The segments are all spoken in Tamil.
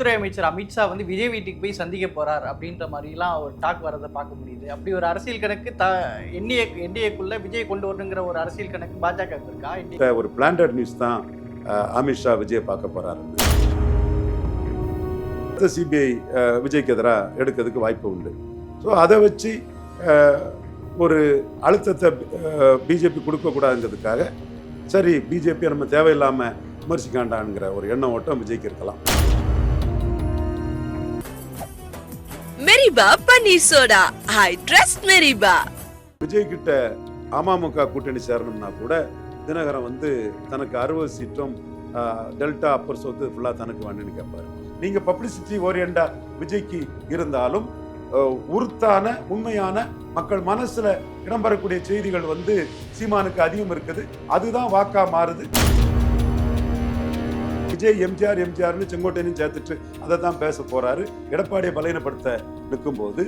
உள்துறை அமைச்சர் அமித்ஷா வந்து விஜய் வீட்டுக்கு போய் சந்திக்க போறார் அப்படின்ற மாதிரிலாம் ஒரு டாக் வரதை பார்க்க முடியுது. அப்படி ஒரு அரசியல் கணக்கு த என்டிஏ என்டிஏக்குள்ளே விஜய் கொண்டு வரணுங்கிற ஒரு அரசியல் கணக்கு பாஜக இருக்கா? NDA ஒரு பிளான்டட் நியூஸ் தான் அமித்ஷா விஜய் பார்க்க போறாரு. சிபிஐ விஜய்க்கு எதிராக எடுக்கிறதுக்கு வாய்ப்பு உண்டு. ஸோ அதை வச்சு ஒரு அழுத்தத்தை பிஜேபி கொடுக்கக்கூடாதுங்கிறதுக்காக சரி பிஜேபி நம்ம தேவையில்லாமல் விமர்சிக்காண்டாங்கிற ஒரு எண்ணம் ஓட்டம் விஜய்க்கு இருக்கலாம். மெரிபா பன்னீர் சோடா ஐ ட்ரஸ்ட் மெரிபா விஜய் கிட்ட அமமுக கூட்டணி சேரணும்னா கூட தினகரன் வந்து தனக்கு அறுபது சீட்டும் டெல்டா அப்பர் சொத்து ஃபுல்லாக தனக்கு வேணும்னு கேட்பாரு நீங்கள் பப்ளிசிட்டி ஓரியண்டா விஜய்க்கு இருந்தாலும் உறுத்தான உருத்தான உண்மையான மக்கள் மனசுல இடம்பெறக்கூடிய செய்திகள் வந்து சீமானுக்கு அதிகம் இருக்குது. அதுதான் வாக்கா மாறுது. விஜய் எம்ஜிஆர் எம்ஜிஆர்னு செங்கோட்டையனையும் சேர்த்துட்டு அதை தான் பேச போறாரு. எடப்பாடியை பலகீனப்படுத்த நிற்கும்போது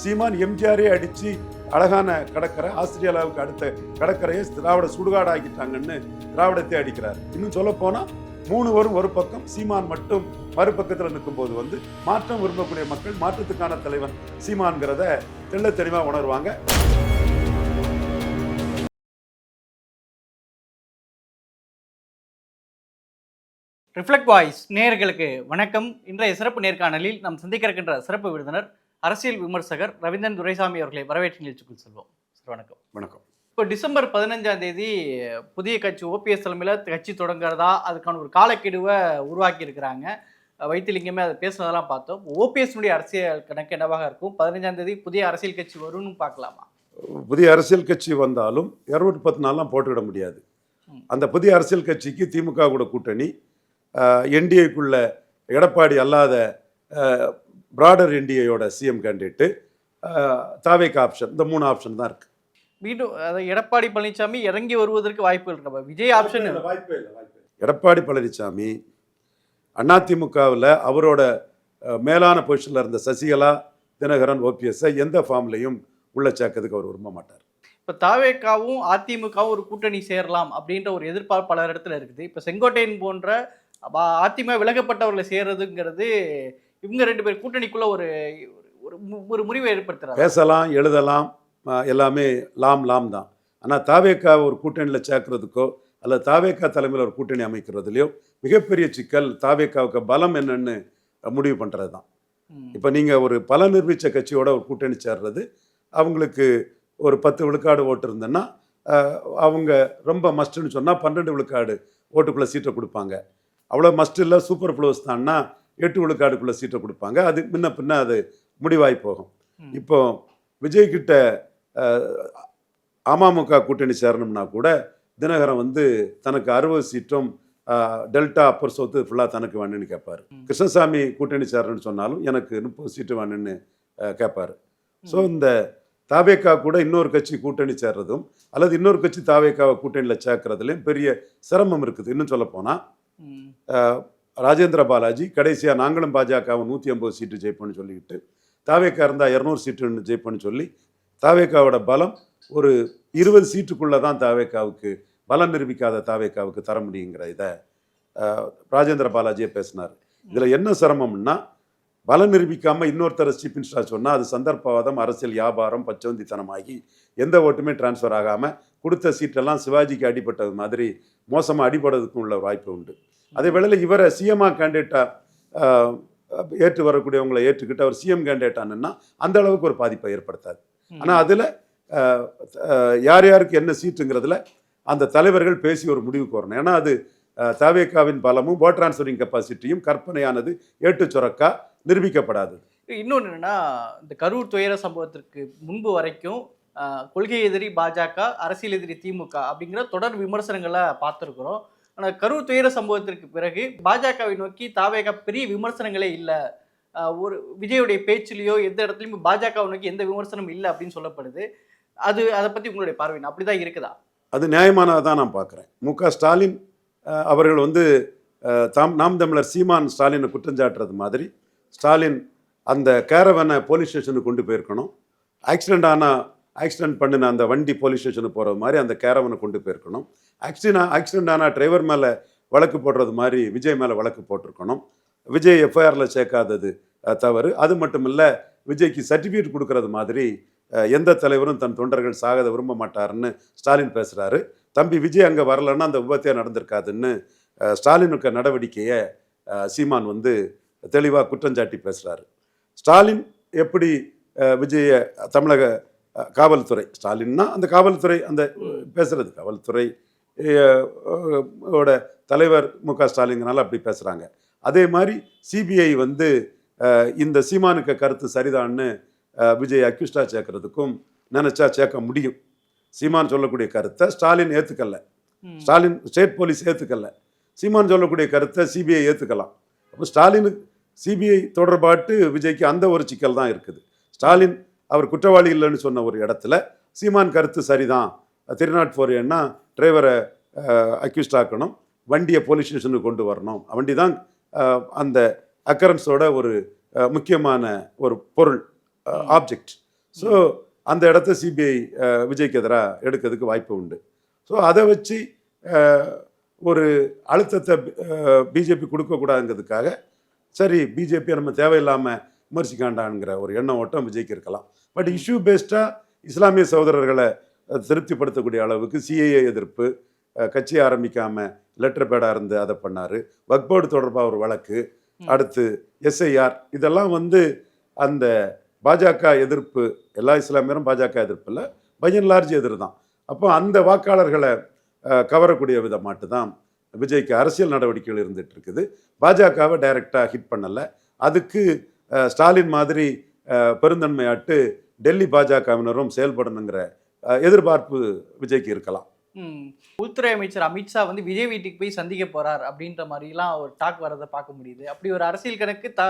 சீமான் எம்ஜிஆரே அடித்து அழகான கடற்கரை ஆஸ்திரேலியாவுக்கு அடுத்த கடற்கரையை திராவிட சுடுகாடு ஆக்கிட்டாங்கன்னு திராவிடத்தை அடிக்கிறார். இன்னும் சொல்ல போனால் மூணு வரும் ஒரு பக்கம் சீமான் மட்டும் மறுபக்கத்தில் நிற்கும்போது வந்து மாற்றம் விரும்பக்கூடிய மக்கள் மாற்றத்துக்கான தலைவன் சீமான்கிறத தெள்ள தெளிவாக உணர்வாங்க. ரிஃப்ளெக்ட் வாய்ஸ் நேயர்களுக்கு வணக்கம். இன்றைய சிறப்பு நேர்காணலில் நாம் சந்திக்க இருக்கின்ற சிறப்பு விருந்தினர் அரசியல் விமர்சகர் ரவீந்திரன் துரைசாமி அவர்களை வரவேற்று நிகழ்ச்சிக்குள் செல்வோம். சார் வணக்கம். வணக்கம். இப்போ டிசம்பர் பதினஞ்சாம் தேதி புதிய கட்சி ஓபிஎஸ் தலைமையில் கட்சி தொடங்குறதா அதுக்கான ஒரு காலக்கெடுவை உருவாக்கி இருக்கிறாங்க. வைத்திலிங்கமே அதை பேசுனதெல்லாம் பார்த்தோம். ஓபிஎஸ்னுடைய அரசியல் கணக்கு என்னவாக இருக்கும்? பதினஞ்சாம் தேதி புதிய அரசியல் கட்சி வரும்னு பார்க்கலாமா? புதிய அரசியல் கட்சி வந்தாலும் இரநூத்தி பத்து நாள்லாம் போட்டுவிட முடியாது. அந்த புதிய அரசியல் கட்சிக்கு திமுக கூட கூட்டணி. என்டிஏக்குள்ள எடப்பாடி அல்லாத பிராடர் என்டிஏயோட சிஎம் கேண்டிடேட்டு தாவேக் ஆப்ஷன் இந்த மூணு ஆப்ஷன் தான் இருக்கு. மீண்டும் அதாவது எடப்பாடி பழனிசாமி இறங்கி வருவதற்கு வாய்ப்புகள் இருக்கு விஜய் ஆப்ஷன் எடப்பாடி பழனிசாமி அதிமுகவில் அவரோட மேலான பொசிஷனில் இருந்த சசிகலா தினகரன் ஓபிஎஸ்ஸை எந்த ஃபார்ம்லையும் உள்ள சேர்க்கறதுக்கு அவர் விரும்ப மாட்டார். இப்போ தாவேக்காவும் அதிமுகவும் ஒரு கூட்டணி சேரலாம் அப்படின்ற ஒரு எதிர்பார்ப்பு பல இடத்துல இருக்குது. இப்போ செங்கோட்டையன் போன்ற அதிமுக விலகப்பட்டவர்களை சேர்றதுங்கிறது இவங்க ரெண்டு பேர் கூட்டணிக்குள்ள ஒரு ஒரு முறிவை ஏற்படுத்துறாரு பேசலாம் எழுதலாம் எல்லாமே லாம் லாம் தான். ஆனால் தாவேக்கா ஒரு கூட்டணியில் சேர்க்கறதுக்கோ அல்லது தாவேக்கா தலைமையில் ஒரு கூட்டணி அமைக்கிறதுலையோ மிகப்பெரிய சிக்கல் தாவேக்காவுக்கு பலம் என்னன்னு முடிவு பண்ணுறது தான். இப்போ நீங்கள் ஒரு பல நிர்வகிச்ச கட்சியோட ஒரு கூட்டணி சேர்றது அவங்களுக்கு ஒரு பத்து விழுக்காடு ஓட்டு இருந்ததுன்னா அவங்க ரொம்ப மஸ்ட்டுன்னு சொன்னால் பன்னெண்டு விழுக்காடு ஓட்டுக்குள்ளே சீட்டை கொடுப்பாங்க. அவ்வளோ மஸ்ட் இல்லை சூப்பர் ஃப்ளோஸ் தான்னா எட்டு விழுக்காடுக்குள்ளே சீட்டை கொடுப்பாங்க அது முன்ன பின்ன அது முடிவாகி போகும். இப்போ விஜய் கிட்ட அஹ், அமமுக கூட்டணி சேரணும்னா கூட தினகரன் வந்து தனக்கு அறுபது சீட்டும் டெல்டா அப்பர் சொத்து ஃபுல்லாக தனக்கு வேணும்னு கேட்பாரு. கிருஷ்ணசாமி கூட்டணி சேரணும்னு சொன்னாலும் எனக்கு முப்பது சீட்டு வேணும்னு கேட்பாரு ஸோ இந்த தாவேக்கா கூட இன்னொரு கட்சி கூட்டணி சேர்றதும் அல்லது இன்னொரு கட்சி தாவேக்காவை கூட்டணியில் சேர்க்கறதுலையும் பெரிய சிரமம் இருக்குது இன்னும் சொல்ல போனால் ம். ராஜேந்திர பாலாஜி கடைசியாக நாங்களும் பாஜகவும் நூற்றி ஐம்பது சீட்டு ஜெயிப்போம்னு சொல்லிக்கிட்டு தாவேக்கா இருந்தால் இரநூறு சீட்டு ஜெயிப்போம்னு சொல்லி தாவேக்காவோட பலம் ஒரு இருபது சீட்டுக்குள்ளே தான் தாவேக்காவுக்கு பலம் நிரூபிக்காத தாவேக்காவுக்கு தர முடியுங்கிற இதை ராஜேந்திர பாலாஜியே பேசினார். இதில் என்ன சிரமம்னா பலம் நிரூபிக்காமல் இன்னொருத்தர் சீஃப் மினிஸ்டராக சொன்னால் அது சந்தர்ப்பவாதம் அரசியல் வியாபாரம் பச்சவந்தித்தனமாகி எந்த ஓட்டுமே டிரான்ஸ்ஃபர் ஆகாமல் கொடுத்த சீட்டெல்லாம் சிவாஜிக்கு அடிபட்டது மாதிரி மோசமாக அடிபடுறதுக்கும் உள்ள வாய்ப்பு உண்டு. அதே வேளையில் இவரை சிஎம்ஆ கேண்டிடேட்டாக ஏற்று வரக்கூடியவங்களை ஏற்றுக்கிட்டு அவர் சிஎம் கேண்டிடேட்டானுன்னா அந்த அளவுக்கு ஒரு பாதிப்பை ஏற்படுத்தாது. ஆனால் அதில் யார் யாருக்கு என்ன சீட்டுங்கிறதுல அந்த தலைவர்கள் பேசி ஒரு முடிவுக்கு வரணும் ஏன்னா அது அஹ், தவேகாவின் பலமும் ஓட் டிரான்ஸ்ஃபரிங் கெப்பாசிட்டியும் கற்பனையானது ஏட்டு சுரக்கா நிரூபிக்கப்படாது. இன்னொன்று என்னன்னா இந்த கரூர் துயர சம்பவத்திற்கு முன்பு வரைக்கும் கொள்கை எதிரி பாஜக அரசியல் எதிரி திமுக அப்படிங்கிற தொடர் விமர்சனங்களை பார்த்துருக்குறோம். ஆனால் கரூர் துயர சம்பவத்திற்கு பிறகு பாஜகவை நோக்கி தாவேக பெரிய விமர்சனங்களே இல்லை. ஒரு விஜயுடைய பேச்சிலேயோ எந்த இடத்துலையும் பாஜகவை நோக்கி எந்த விமர்சனமும் இல்லை அப்படின்னு சொல்லப்படுது. அது அதை பற்றி உங்களுடைய பார்வை அப்படி அப்படிதான் இருக்குதா? அது நியாயமானதாக தான் நான் பார்க்குறேன். மு. க. ஸ்டாலின் அவர்கள் வந்து தாம் நாம் தமிழர் சீமான் ஸ்டாலினை குற்றஞ்சாட்டுறது மாதிரி ஸ்டாலின் அந்த கேரவனை போலீஸ் ஸ்டேஷனுக்கு கொண்டு போயிருக்கணும். ஆக்சிடென்ட் ஆனால் ஆக்சிடென்ட் பண்ணின அந்த வண்டி போலீஸ் ஸ்டேஷனுக்கு போகிற மாதிரி அந்த கேரவனை கொண்டு போயிருக்கணும். ஆக்சிடென்ட் ஆக்சிடென்ட் ஆனால் டிரைவர் மேலே வழக்கு போடுறது மாதிரி விஜய் மேலே வழக்கு போட்டிருக்கணும். விஜய் எஃப்ஐஆரில் சேர்க்காதது தவறு. அது மட்டும் இல்லை விஜய்க்கு சர்டிஃபிகேட் கொடுக்கறது மாதிரி எந்த தலைவரும் தன் தொண்டர்கள் சாகத விரும்ப மாட்டாருன்னு ஸ்டாலின் பேசுகிறாரு தம்பி விஜய் அங்கே வரலன்னா அந்த விபத்தே நடந்திருக்காதுன்னு ஸ்டாலினுக்கு நடவடிக்கையை சீமான் வந்து தெளிவாக குற்றஞ்சாட்டி பேசுகிறாரு ஸ்டாலின் எப்படி விஜய தமிழக காவல்துறை. ஸ்டாலின்னா அந்த காவல்துறை அந்த பேசுறது. காவல்துறை ஓட தலைவர் மு க ஸ்டாலிங்கனால அப்படி பேசுகிறாங்க அதே மாதிரி சிபிஐ வந்து இந்த சீமானுக்கு கருத்து சரிதான்னு விஜய் அக்யூஸ்டா சேர்க்கறதுக்கும் நினச்சா சேர்க்க முடியும். சீமான் சொல்லக்கூடிய கருத்தை ஸ்டாலின் ஏற்றுக்கல. ஸ்டாலின் ஸ்டேட் போலீஸ் ஏற்றுக்கல சீமான் சொல்லக்கூடிய கருத்தை சிபிஐ ஏற்றுக்கலாம் அப்போ ஸ்டாலினுக்கு சிபிஐ தொடர்பாட்டு விஜய்க்கு அந்த ஒரு சிக்கல் தான் இருக்குது. ஸ்டாலின் அவர் குற்றவாளி இல்லைன்னு சொன்ன ஒரு இடத்துல சீமான் கருத்து சரிதான். த்ரீ நாட் ஃபோர் ஏன்னா டிரைவரை அக்யூஸ்ட் ஆக்கணும் வண்டியை போலீஸ் ஸ்டேஷனுக்கு கொண்டு வரணும். வண்டி தான் அந்த அக்கரன்ஸோட ஒரு முக்கியமான ஒரு பொருள் ஆப்ஜெக்ட் ஸோ அந்த இடத்த சிபிஐ விஜய்க்கு எதிராக எடுக்கிறதுக்கு வாய்ப்பு உண்டு. ஸோ அதை வச்சு ஒரு அழுத்தத்தை பிஜேபி கொடுக்கக்கூடாதுங்கிறதுக்காக சரி பிஜேபி நம்ம தேவையில்லாமல் விமர்சிக்காண்டாங்கிற ஒரு எண்ணம் ஓட்டம் விஜய்க்கு இருக்கலாம். பட் இஷ்யூ பேஸ்டாக இஸ்லாமிய சகோதரர்களை திருப்திப்படுத்தக்கூடிய அளவுக்கு சிஏஏ எதிர்ப்பு கட்சி ஆரம்பிக்காமல் லெட்டர் பேடாக இருந்து அதை பண்ணார். வக்போர்டு தொடர்பாக ஒரு வழக்கு. அடுத்து எஸ்ஐஆர். இதெல்லாம் வந்து அந்த பாஜக எதிர்ப்பு எல்லா இஸ்லாமியரும் பாஜக எதிர்ப்பு இல்லை பையன் லார்ஜ் எதிர் தான். அப்போ அந்த வாக்காளர்களை கவரக்கூடிய விதமாட்டு தான் விஜய்க்கு அரசியல் நடவடிக்கைகள் இருந்துட்டு இருக்குது. பாஜகவை டைரெக்டாக ஹிட் பண்ணலை. அதுக்கு ஸ்டாலின் மாதிரி பெருந்தன்மையாட்டு டெல்லி பாஜகவினரும் செயல்படணுங்கிற எதிர்பார்ப்பு விஜய்க்கு இருக்கலாம். உள்துறை அமைச்சர் அமித்ஷா வந்து விஜய் வீட்டுக்கு போய் சந்திக்க போறார் அப்படின்ற மாதிரிலாம் ஒரு டாக் வரதை பார்க்க முடியுது. அப்படி ஒரு அரசியல் கணக்கு த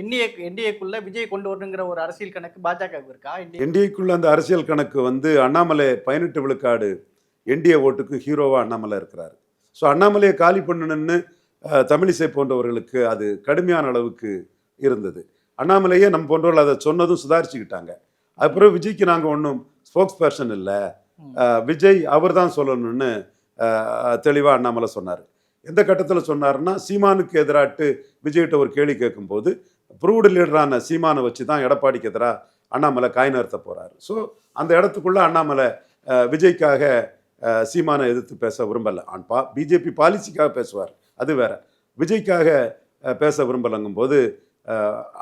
என்டிஏ என்டிஏக்குள்ள விஜய் கொண்டு வரணுங்கிற ஒரு அரசியல் கணக்கு பாஜகவுக்கு இருக்கா? என்டிஏ என்டிஏக்குள்ள அந்த அரசியல் கணக்கு வந்து அண்ணாமலை பதினெட்டு விழுக்காடு என்டிஏ ஓட்டுக்கு ஹீரோவாக அண்ணாமலை இருக்கிறார். ஸோ அண்ணாமலையை காலி பண்ணணுன்னு அஹ், தமிழிசை போன்றவர்களுக்கு அது கடுமையான அளவுக்கு இருந்தது. அண்ணாமலையே நம்ம போன்றவர்கள் அதை சொன்னதும் சுதாரிச்சுக்கிட்டாங்க. அப்புறம் விஜய்க்கு நாங்கள் ஒன்றும் ஸ்போக்ஸ் பர்சன் இல்லை. விஜய் அவர் தான் சொல்லணும்னு தெளிவாக அண்ணாமலை சொன்னார். எந்த கட்டத்தில் சொன்னாருன்னா சீமானுக்கு எதிராட்டு விஜய்கிட்ட ஒரு கேள்வி கேட்கும்போது ப்ரூவ்டு லீடரான சீமானை வச்சு தான் எடப்பாடிக்கு எதிராக அண்ணாமலை காய் நகர்த்த போகிறாரு ஸோ அந்த இடத்துக்குள்ள அண்ணாமலை விஜய்க்காக சீமானை எதிர்த்து பேச விரும்பலை. ஆன் பா பிஜேபி பாலிசிக்காக பேசுவார். அது வேற. விஜய்க்காக பேச விரும்பலைங்கும் போது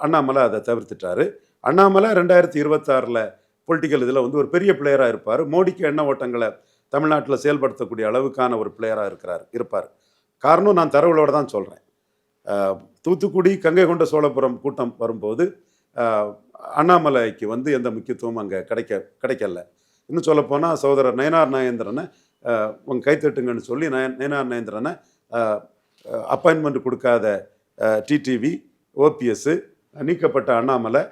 அண்ணாமலை அதை தவிர்த்துட்டாரு. அண்ணாமலை ரெண்டாயிரத்தி இருபத்தாறில் பொலிட்டிக்கல் இதில் வந்து ஒரு பெரிய பிளேயராக இருப்பார். மோடிக்கு எண்ண ஓட்டங்களை தமிழ்நாட்டில் செயல்படுத்தக்கூடிய அளவுக்கான ஒரு பிளேயராக இருக்கிறார் இருப்பார். காரணம் நான் தரவுகளோடு தான் சொல்கிறேன் தூத்துக்குடி கங்கை கொண்ட சோழபுரம் கூட்டம் வரும்போது அண்ணாமலைக்கு வந்து எந்த முக்கியத்துவமும் அங்கே கிடைக்க கிடைக்கல. இன்னும் சொல்லப்போனால் சகோதரர் நயனார் நயேந்திரனை அஹ், உங்க கைத்தட்டுங்கன்னு சொல்லி நய நயனார் நயேந்திரனை அப்பாயின்மெண்ட் கொடுக்காத டிடிவி ஓபிஎஸ்ஸு நீக்கப்பட்ட அண்ணாமலை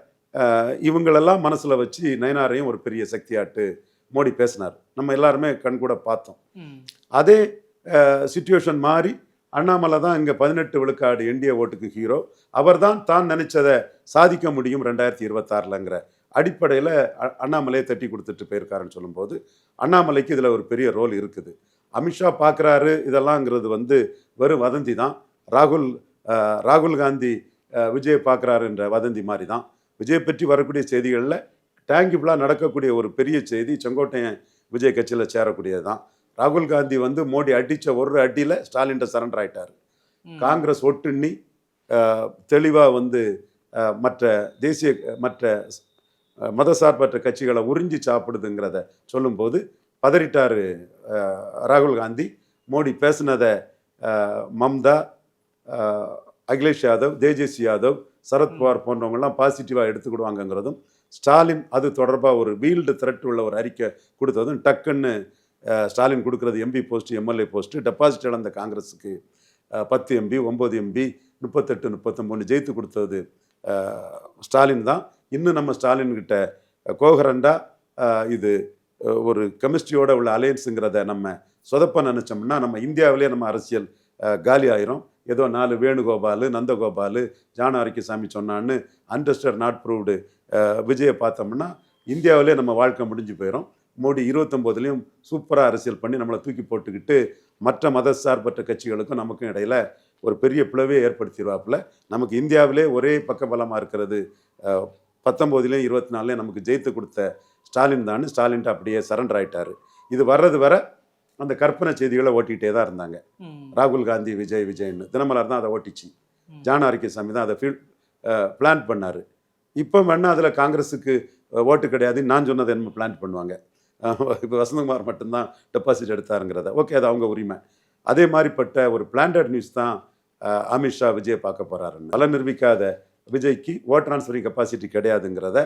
இவங்களெல்லாம் மனசில் வச்சு நயனாரையும் ஒரு பெரிய சக்தியாட்டு மோடி பேசினார். நம்ம எல்லாருமே கண்கூட பார்த்தோம். அதே சுச்சுவேஷன் மாறி அண்ணாமலை தான் இங்கே பதினெட்டு விழுக்காடு என்டிஏ ஓட்டுக்கு ஹீரோ அவர் தான் தான் நினைச்சதை சாதிக்க முடியும் ரெண்டாயிரத்தி இருபத்தாறுலங்கிற அடிப்படையில் அண்ணாமலையை தட்டி கொடுத்துட்டு போயிருக்காருன்னு சொல்லும்போது அண்ணாமலைக்கு இதில் ஒரு பெரிய ரோல் இருக்குது. அமித்ஷா பார்க்குறாரு இதெல்லாங்கிறது வந்து வெறும் வதந்தி தான். ராகுல் ராகுல் காந்தி விஜயை பார்க்குறாருன்ற வதந்தி மாதிரி தான் விஜய் பற்றி வரக்கூடிய செய்திகளில் டேங்கிபிளாக நடக்கக்கூடிய ஒரு பெரிய செய்தி செங்கோட்டையன் விஜய் கட்சியில் சேரக்கூடியது தான் ராகுல் காந்தி வந்து மோடி அடித்த ஒரு அடியில் ஸ்டாலின்ட்ட சரண்டர் ஆயிட்டார். ம். காங்கிரஸ் ஒட்டுண்ணி தெளிவாக வந்து மற்ற தேசிய மற்ற மதசார்பற்ற கட்சிகளை உறிஞ்சி சாப்பிடுதுங்கிறத சொல்லும்போது பதறிட்டார் ராகுல் காந்தி. மோடி பேசுனதை மம்தா அகிலேஷ் யாதவ் தேஜஸ்வி யாதவ் சரத்பவார் போன்றவங்கெல்லாம் பாசிட்டிவாக எடுத்துக்கிடுவாங்கங்கிறதும் ஸ்டாலின் அது தொடர்பாக ஒரு வீல்டு த்ரெட் உள்ள ஒரு அறிக்கை கொடுத்ததும் டக்குன்னு ஸ்டாலின் கொடுக்குறது MP post MLA post deposit இழந்த காங்கிரஸுக்கு பத்து எம்பி ஒம்பது எம்பி முப்பத்தெட்டு முப்பத்தொம்பது ஜெயித்து கொடுத்தது ஸ்டாலின் தான். இன்னும் நம்ம ஸ்டாலின் கிட்ட கோகரண்டா இது ஒரு கெமிஸ்ட்ரியோட உள்ள அலையன்ஸுங்கிறத நம்ம சொதப்ப நினச்சோம்னா நம்ம இந்தியாவிலே நம்ம அரசியல் காலி ஆயிரும். ஏதோ நாலு வேணுகோபால் நந்தகோபால் ஜான ஆரோக்கியசாமி சொன்னான்னு அண்டர்ஸ்டர் நாட் ப்ரூவ்டு விஜயை பார்த்தோம்னா இந்தியாவிலே நம்ம வாழ்க்கை முடிஞ்சு போயிடும் மோடி இருபத்தொம்போதுலேயும் சூப்பராக அரசியல் பண்ணி நம்மளை தூக்கி போட்டுக்கிட்டு மற்ற மத சார்பற்ற கட்சிகளுக்கும் நமக்கும் இடையில ஒரு பெரிய பிளவே ஏற்படுத்திடுவாப்புல. நமக்கு இந்தியாவிலே ஒரே பக்கபலமாக இருக்கிறது. பத்தொம்போதுலேயும் இருபத்தி நாலுலேயும் நமக்கு ஜெயித்து கொடுத்த ஸ்டாலின் தான். ஸ்டாலின்ட்டு அப்படியே சரண்டர் ஆகிட்டார் இது வர்றது வர அந்த கற்பனை செய்திகளை ஓட்டிகிட்டே தான் இருந்தாங்க. ராகுல் காந்தி விஜய் விஜய்னு. தினமலர் தான் அதை ஓட்டிச்சு. ஜான் ஆரோக்கியசாமி தான் அதை ஃபீல் பிளான் பண்ணார். இப்போ வேணா அதில் காங்கிரஸுக்கு ஓட்டு கிடையாதுன்னு நான் சொன்னதை என்ன பிளான் பண்ணுவாங்க. இப்போ வசந்தகுமார் மட்டும்தான் டெபாசிட் எடுத்தாருங்கிறத. ஓகே அது அவங்க உரிமை. அதே மாதிரிப்பட்ட ஒரு பிளான்டட் நியூஸ் தான் அமித்ஷா விஜயை பார்க்க போகிறாருன்னு பல நிரூபிக்காத விஜய்க்கு ஓட் ட்ரான்ஸ்ஃபரிங் கெப்பாசிட்டி கிடையாதுங்கிறத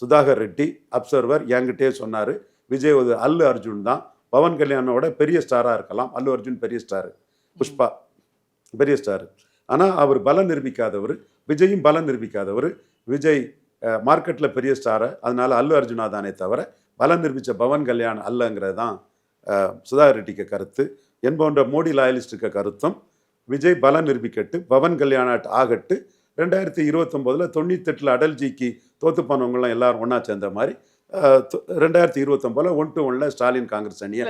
சுதாகர் ரெட்டி அப்சர்வர் என்கிட்டயே சொன்னார். விஜய் ஒரு அல்லு அர்ஜுன் தான். பவன் கல்யாணோட பெரிய ஸ்டாராக இருக்கலாம். அல்லு அர்ஜுன் பெரிய ஸ்டாரு. புஷ்பா பெரிய ஸ்டாரு. ஆனால் அவர் பலம் நிரூபிக்காதவர் விஜயும் பலம் நிரூபிக்காதவர் விஜய் மார்க்கெட்டில் பெரிய ஸ்டாரு. அதனால் அல்லு அர்ஜுனா தானே தவிர பலம் நிரூபித்த பவன் கல்யாண் அல்லங்கிறது தான் சுதாகர் ரெட்டிக்கு கருத்து. என் போன்ற மோடி லாயலிஸ்டுக்கு கருத்தும் விஜய் பலம் நிரூபிக்கட்டு பவன் கல்யாணாட் ஆகட்டு. ரெண்டாயிரத்தி இருபத்தொம்போதில் தொண்ணூத்தெட்டில் அடல்ஜிக்கு தோத்து போனவங்களாம் எல்லாரும் ஒன்றா சேர்ந்த மாதிரி ரெண்டாயிரத்தி இருபத்தொம்போதில் ஒன் டு ஒன்ல ஸ்டாலின் காங்கிரஸ் அணியை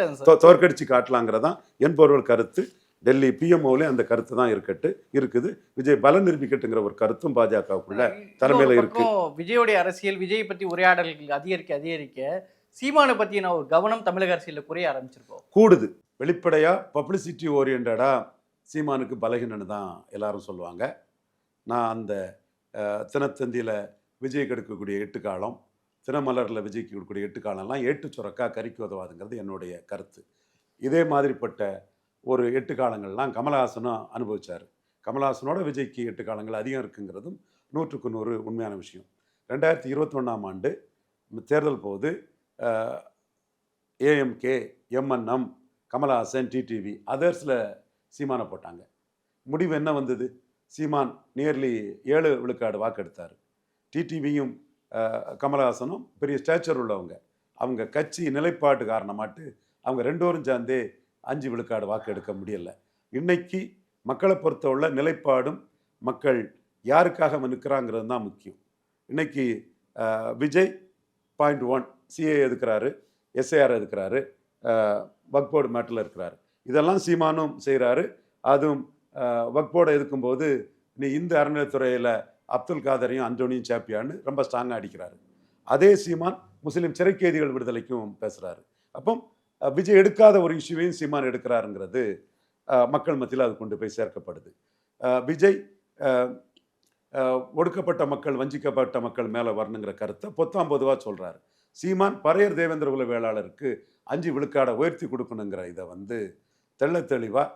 தோற்கடிச்சு காட்டலாங்கிறதான் என்பவர்கள் கருத்து. டெல்லி பிஎம்ஓலே அந்த கருத்து தான் இருக்கட்டு இருக்குது. விஜய் பலம் நிரூபிக்கட்டுங்கிற ஒரு கருத்தும் பாஜகவுக்குள்ள தலைமையில இருக்கு. விஜயோடைய அரசியல் விஜய் பத்தி உரையாடல்கள் அதிகரிக்க அதிகரிக்க சீமானை பத்தின ஒரு கவனம் தமிழக அரசியல்ல குறைய ஆரம்பிச்சிருக்கோம். கூடுது. வெளிப்படையா பப்ளிசிட்டி ஓரியண்டடா சீமானுக்கு பலகீனன்னு தான் எல்லாரும் சொல்லுவாங்க. நான் அந்த தினத்தந்தியில் விஜய் கெடுக்கக்கூடிய எட்டு காலம் தினமலரில் விஜய்க்கு கொடுக்கக்கூடிய எட்டு காலம்லாம் ஏட்டு சுரக்கா கறிக்கு உதவாதுங்கிறது என்னுடைய கருத்து. இதே மாதிரிப்பட்ட ஒரு எட்டு காலங்கள்லாம் கமலஹாசனும் அனுபவிச்சார். கமலஹாசனோட விஜய்க்கு எட்டு காலங்கள் அதிகம் இருக்குங்கிறதும் நூற்றுக்கு நூறு உண்மையான விஷயம். ரெண்டாயிரத்தி இருபத்தொன்னாம் ஆண்டு தேர்தல் போது ஏஎம்கே எம்என்எம் கமலஹாசன் டிடிவி அதர்ஸில் சீமானை போட்டாங்க. முடிவு என்ன வந்தது? சீமான் நியர்லி ஏழு விழுக்காடு வாக்கெடுத்தார். டிடிவியும் கமலஹாசனும் பெரிய ஸ்டேச்சர் உள்ளவங்க. அவங்க கட்சி நிலைப்பாடு காரணமாட்டு அவங்க ரெண்டோரும் சேர்ந்தே அஞ்சு விழுக்காடு வாக்கு எடுக்க முடியல. இன்னைக்கு மக்களை பொறுத்தவுள்ள நிலைப்பாடும் மக்கள் யாருக்காக அவன் நிற்கிறாங்கிறது தான் முக்கியம். இன்னைக்கு விஜய் பாயிண்ட் ஒன் சிஏ எதுக்கிறாரு? எஸ்ஏஆர் எதுக்கிறாரு? வக்போர்டு மேட்டில் இருக்கிறாரு. இதெல்லாம் சீமானும் செய்கிறாரு அதுவும் வக்போர்டை எதுக்கும்போது நீ இந்து அறநிலைத்துறையில் அப்துல் காதரையும் அந்தோனியும் சாப்பியான்னு ரொம்ப ஸ்ட்ராங்காக அடிக்கிறாரு. அதே சீமான் முஸ்லீம் சிறைக்கைதிகள் விடுதலைக்கும் பேசுகிறாரு அப்போ விஜய் எடுக்காத ஒரு இஷ்யூவையும் சீமான் எடுக்கிறாருங்கிறது மக்கள் மத்தியில் அது கொண்டு போய் சேர்க்கப்படுது. விஜய் ஒடுக்கப்பட்ட மக்கள் வஞ்சிக்கப்பட்ட மக்கள் மேலே வரணுங்கிற கருத்தை பொத்தாம் பொதுவாக சொல்கிறாரு சீமான் பறையர் தேவேந்திர குல வேளாளருக்கு அஞ்சு விழுக்காடை உயர்த்தி கொடுக்கணுங்கிற இதை வந்து தெள்ள தெளிவாக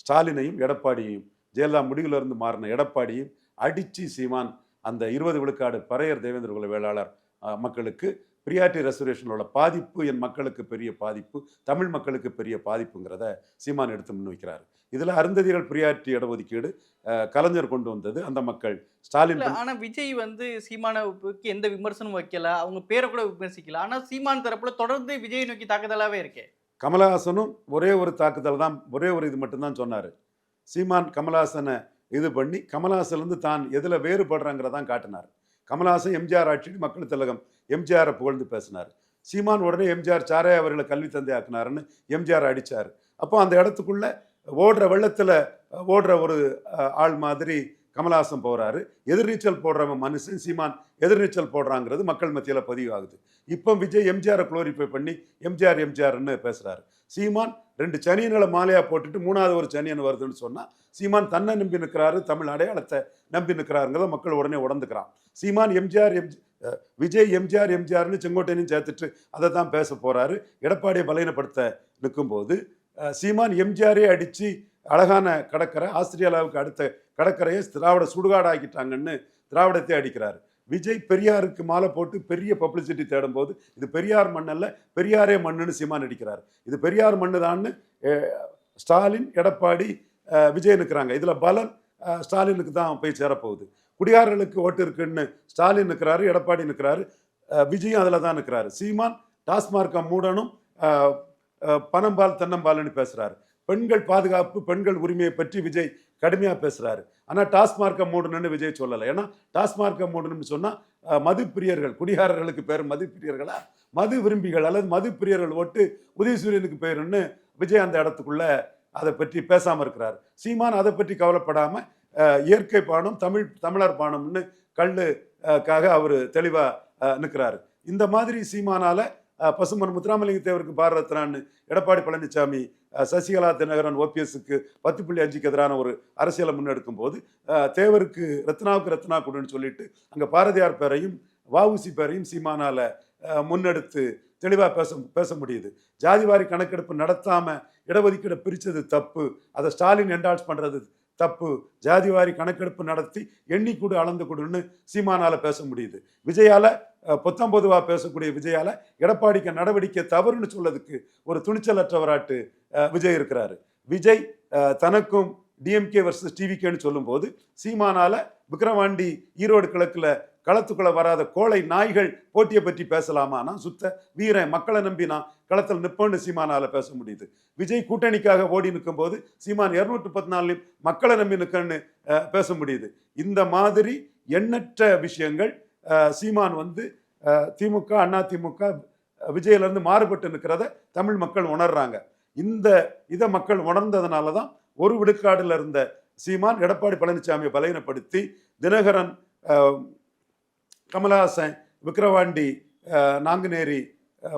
ஸ்டாலினையும் எடப்பாடியையும் ஜெயலலிதா முடிவிலிருந்து மாறின எடப்பாடியும் அடித்து சீமான் அந்த இருபது விழுக்காடு பறையர் தேவேந்திர குல வேளாளர் மக்களுக்கு பிரியாரிட்டி ரெசர்வேஷனோட பாதிப்பு என் மக்களுக்கு பெரிய பாதிப்பு தமிழ் மக்களுக்கு பெரிய பாதிப்புங்கிறத சீமான் எடுத்து முன்வைக்கிறார். இதில் அருந்ததிகள் பிரியாரிட்டி இடஒதுக்கீடு கலைஞர் கொண்டு வந்தது அந்த மக்கள். ஸ்டாலின் இல்ல ஆனா விஜய் வந்து சீமானவுக்கு எந்த விமர்சனமும் வைக்கல அவங்க பேரை கூட விமர்சிக்கல. ஆனா சீமான் தரப்புல தொடர்ந்து விஜய் நோக்கி தாக்குதலாவே இருக்கே. கமலஹாசனும் ஒரே ஒரு தாக்குதல் தான் ஒரே ஒரு இது மட்டும்தான் சொன்னார். சீமான் கமலஹாசனை இது பண்ணி கமலஹாசன்லேருந்து தான் எதில் வேறுபடுறாங்கிறதான் காட்டினார். கமல்ஹாசன் எம்ஜிஆர் ஆட்சி மக்கள் திலகம் எம்ஜிஆரை புகழ்ந்து பேசினார். சீமான் உடனே எம்ஜிஆர் சாரே அவர்களை கல்வி தந்தை ஆக்குனாருன்னு எம்ஜிஆர் அடித்தார் அப்போ அந்த இடத்துக்குள்ளே ஓடுற வெள்ளத்தில் ஓடுற ஒரு ஆள் மாதிரி கமலஹாசன் போகிறாரு எதிர்நீச்சல் போடுறவன் மனுஷன் சீமான் எதிர்நீச்சல் போடுறாங்கிறது மக்கள் மத்தியில் பதிவாகுது. இப்போ விஜய் எம்ஜிஆரை குளோரிஃபை பண்ணி எம்ஜிஆர் எம்ஜிஆர்னு பேசுகிறாரு சீமான் ரெண்டு சனியன்களை மாலையாக போட்டுட்டு மூணாவது ஒரு சனியன் வருதுன்னு சொன்னால் சீமான் தன்னை நம்பி நிற்கிறாரு தமிழ் அடையாளத்தை நம்பி நிற்கிறாருங்கிறத மக்கள் உடனே உடந்துக்கிறான். Seeman MGR MG Vijay MGR எம்ஜிஆர்னு செங்கோட்டையனையும் சேர்த்துட்டு அதை தான் பேச போகிறாரு எடப்பாடியை பலகீனப்படுத்த நிற்கும்போது சீமான் எம்ஜிஆரே அடித்து அழகான கடற்கரை ஆஸ்திரேலியாவுக்கு அடுத்த கடற்கரையை திராவிட சுடுகாடாக்கிட்டாங்கன்னு திராவிடத்தை அடிக்கிறார். விஜய் பெரியாருக்கு மாலை போட்டு பெரிய பப்ளிசிட்டி தேடும்போது இது பெரியார் மண்ணல்ல பெரியாரே மண்ணுன்னு சீமான் அடிக்கிறார் இது பெரியார் மண்ணு தான்னு ஸ்டாலின் எடப்பாடி அஹ், விஜய் நிற்கிறாங்க இதில் பலன் ஸ்டாலினுக்கு தான் போய் சேரப்போகுது. குடியாரர்களுக்கு ஓட்டு இருக்குன்னு ஸ்டாலின் நிற்கிறாரு எடப்பாடி நிற்கிறாரு விஜயும் அதில் தான் நிற்கிறாரு சீமான் டாஸ்மார்க்கை மூடனும் பணம்பால் தென்னம்பால்னு பேசுகிறாரு பெண்கள் பாதுகாப்பு பெண்கள் உரிமையை பற்றி விஜய் கடுமையாக பேசுகிறாரு ஆனால் டாஸ்மார்க்கை மூடணும்னு விஜய் சொல்லலை. ஏன்னா டாஸ்மார்க்கை மூடணும்னு சொன்னால் மது பிரியர்கள் குடிகாரர்களுக்கு பேர் மது பிரியர்களா மது விரும்பிகள் அல்லது மது பிரியர்கள் ஓட்டு உதயசூரியனுக்கு பேருன்னு விஜய் அந்த இடத்துக்குள்ள அதை பற்றி பேசாமல் இருக்கிறார். சீமான் அதை பற்றி கவலைப்படாமல் இயற்கை பானம் தமிழ் தமிழர் பானம்னு கல்லுக்காக அவர் தெளிவாக நிற்கிறாரு இந்த மாதிரி சீமானால் பசுமன் முத்துராமலிங்க தேவருக்கு பாரத ரத்னான்னு எடப்பாடி பழனிசாமி சசிகலா தினகரன் ஓபிஎஸ்க்கு பத்து புள்ளி அஞ்சுக்கு எதிரான ஒரு அரசியலை முன்னெடுக்கும் போது தேவருக்கு ரத்னாவுக்கு ரத்னா கொடுன்னு சொல்லிட்டு அங்கே பாரதியார் பேரையும் வஉசி பேரையும் சீமானால முன்னெடுத்து தெளிவாக பேச பேச முடியுது. ஜாதிவாரி கணக்கெடுப்பு நடத்தாமல் இடஒதுக்கீடு பிரித்தது தப்பு. அதை ஸ்டாலின் என்டால்ஸ் பண்ணுறது தப்பு ஜாதிவாரி கணக்கெடுப்பு நடத்தி எண்ணி கூடு அளந்து கொடுன்னு சீமானால் பேச முடியுது. விஜயால அஹ், பேசக்கூடிய விஜயால எடப்பாடிக்கு நடவடிக்கை தவறுன்னு சொல்லதுக்கு ஒரு துணிச்சலற்றவராட்டு விஜய் இருக்கிறாரு. விஜய் தனக்கும் டிஎம்கே வர்சஸ் டிவிகேன்னு சொல்லும்போது சீமானால விக்ரவாண்டி ஈரோடு கிழக்கில் களத்துக்குள்ள வராத கோழை நாய்கள் போட்டியை பற்றி பேசலாமா? நான் சுத்த வீரன் மக்களை நம்பி நான் களத்தில் நிற்பேன்னு சீமானால் பேச முடியுது. விஜய் கூட்டணிக்காக ஓடி நிற்கும் போது சீமான் இருநூற்றி முப்பத்தி நாலுலையும் மக்களை நம்பி நிற்கன்னு பேச முடியுது. இந்த மாதிரி எண்ணற்ற விஷயங்கள் சீமான் வந்து திமுக அண்ணா திமுக விஜயிலேருந்து மாறுபட்டு நிற்கிறத தமிழ் மக்கள் உணர்றாங்க. இந்த இதை மக்கள் உணர்ந்ததுனால தான் ஒரு விடுக்காடில் இருந்த சீமான் எடப்பாடி பழனிசாமியை பலகீனப்படுத்தி தினகரன் கமலஹாசன் விக்கிரவாண்டி நாங்குநேரி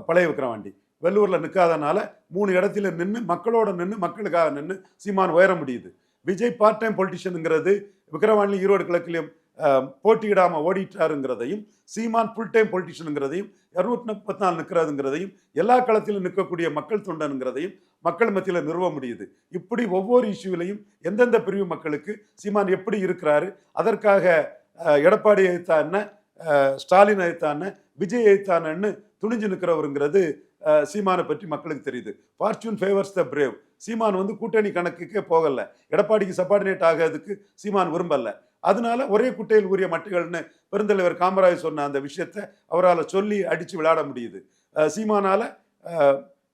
பழைய விக்கிரவாண்டி. வெள்ளூரில் நிற்காதனால மூணு இடத்துல நின்று மக்களோட நின்று மக்களுக்காக நின்று சீமான் உயர முடியுது. விஜய் பார்ட் டைம் பொலிட்டிஷியனுங்கிறது விக்கிரவாண்டி ஈரோடு கிழக்கிலையும் போட்டியிடாமல் ஓடிட்டாருங்கிறதையும் சீமான் ஃபுல் டைம் பொலிட்டிஷியனுங்கிறதையும் இரநூத்தி முப்பத்தி நாலு நிற்கிறதுங்கிறதையும் எல்லா களத்திலும் நிற்கக்கூடிய மக்கள் தொண்டனுங்கிறதையும் மக்கள் மத்தியில் நிறுவ முடியுது. இப்படி ஒவ்வொரு இஷ்யூவிலையும் எந்தெந்த பிரிவு மக்களுக்கு சீமான் எப்படி இருக்கிறாரு அதற்காக எடப்பாடி என்ன ஸ்டாலின் எழுத்தான விஜய் எழுத்தானன்னு துணிஞ்சு நிற்கிறவருங்கிறது சீமானை பற்றி மக்களுக்கு தெரியுது. Fortune favours the brave Seeman வந்து கூட்டணி கணக்குக்கே போகல. எடப்பாடிக்கு சப்பார்டினேட் ஆகிறதுக்கு சீமான் விரும்பல. அதனால ஒரே குட்டையில் ஊறிய மட்டைகள்னு பெருந்தலைவர் காமராஜ் சொன்ன அந்த விஷயத்தை அவரால் சொல்லி அடித்து விளையாட முடியுது. சீமானால் சீமானால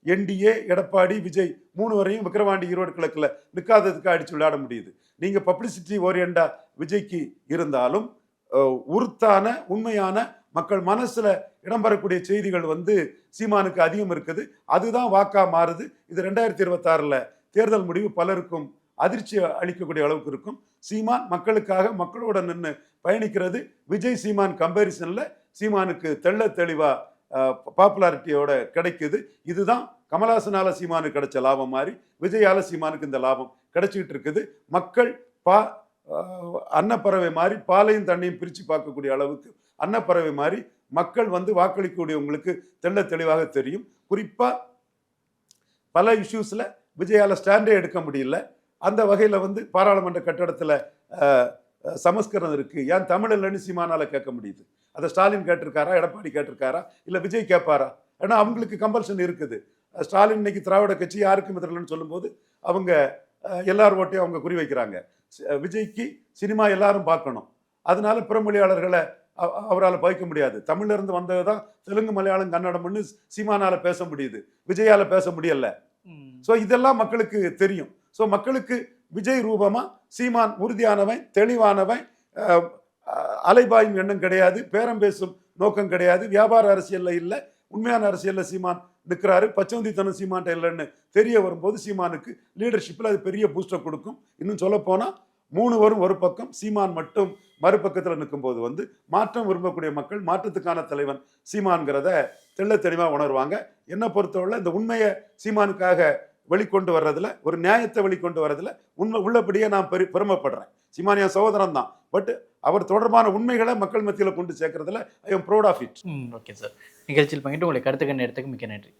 என்டிஏ எடப்பாடி விஜய் மூணு வரையும் விக்கிரவாண்டி ஈரோடு கிழக்கில் நிற்காததுக்கு அடித்து விளையாட முடியுது. நீங்கள் பப்ளிசிட்டி ஓரியண்டா விஜய்க்கு இருந்தாலும் உறுத்தான உருத்தான உண்மையான மக்கள் மனசுல இடம்பெறக்கூடிய செய்திகள் வந்து சீமானுக்கு அதிகம் இருக்குது. அதுதான் வாக்கா மாறுது. இது ரெண்டாயிரத்தி இருபத்தாறுல தேர்தல் முடிவு பலருக்கும் அதிர்ச்சி அளிக்கக்கூடிய அளவுக்கு இருக்கும். சீமான் மக்களுக்காக மக்களோட நின்று பயணிக்கிறது விஜய் சீமான் கம்பேரிசனில் சீமானுக்கு தெள்ள தெளிவாக பாப்புலாரிட்டியோட கிடைக்குது. இதுதான் கமலஹாசனால சீமானுக்கு கிடைச்ச லாபம் மாதிரி விஜயால சீமானுக்கு இந்த லாபம் கிடைச்சிக்கிட்டு இருக்குது. மக்கள் பா அன்னப்பறவை மாதிரி பாலையும் தண்ணியும் பிரித்து பார்க்கக்கூடிய அளவுக்கு அன்னப்பறவை மாதிரி மக்கள் வந்து வாக்களிக்கக்கூடியவங்களுக்கு தெள்ள தெளிவாக தெரியும். குறிப்பாக பல இஷ்யூஸில் விஜயால ஸ்டாண்டே எடுக்க முடியல. அந்த வகையில் வந்து பாராளுமன்ற கட்டடத்தில் சமஸ்கரம் இருக்குது ஏன் தமிழ் இல்லைன்னு சீமானால் கேட்க முடியுது? அதை ஸ்டாலின் கேட்டிருக்காரா? எடப்பாடி கேட்டிருக்காரா? இல்லை விஜய் கேட்பாரா? ஏன்னா அவங்களுக்கு கம்பல்ஷன் இருக்குது. ஸ்டாலின் இன்னைக்கு திராவிட கட்சி யாருக்கும் எதிரில்லைன்னு சொல்லும்போது அவங்க எல்லார் ஓட்டையும் அவங்க குறி வைக்கிறாங்க. விஜய்க்கு சினிமா எல்லாரும் பார்க்கணும். அதனால பிறமொழியாளர்களை அவரால் பகைக்க முடியாது. தமிழ்ல இருந்து வந்தது தான் தெலுங்கு மலையாளம் கன்னடம்னு சீமானால பேச முடியுது. விஜயால பேச முடியல. ஸோ இதெல்லாம் மக்களுக்கு தெரியும். ஸோ மக்களுக்கு விஜய் ரூபமா சீமான் உறுதியானவன் தெளிவானவன் அலைபாயும் எண்ணம் கிடையாது பேரம் பேசும் நோக்கம் கிடையாது வியாபார அரசியல்ல இல்லை உண்மையான அரசியலில் சீமான் நிற்கிறாரு பச்சவந்தித்தனம் சீமான்ட்ட இல்லைன்னு தெரிய வரும்போது சீமானுக்கு லீடர்ஷிப்பில் அது பெரிய பூஸ்டர் கொடுக்கும். இன்னும் சொல்லப்போனால் மூணு வரும் ஒரு பக்கம் சீமான் மட்டும் மறுபக்கத்தில் நிற்கும்போது வந்து மாற்றம் விரும்பக்கூடிய மக்கள் மாற்றத்துக்கான தலைவன் சீமான்கிறத தெள்ள தெளிவாக உணர்வாங்க. என்னை பொறுத்தவரை இந்த உண்மையை சீமானுக்காக வெளிக்கொண்டு வர்றதுல ஒரு நியாயத்தை வெளிக்கொண்டு வர்றதுல உண்மை உள்ளபடியே நான் பெரு பெருமைப்படுறேன். சீமான் என் சகோதரன் தான் பட் அவர் தொடர்பான உண்மைகளை மக்கள் மத்தியில் கொண்டு சேர்க்கறதுல I am proud of it okay sir நிகழ்ச்சியில் பங்கிட்டு உங்களை கருத்துக்கண்ண இடத்துக்கு மிக்க நன்றி.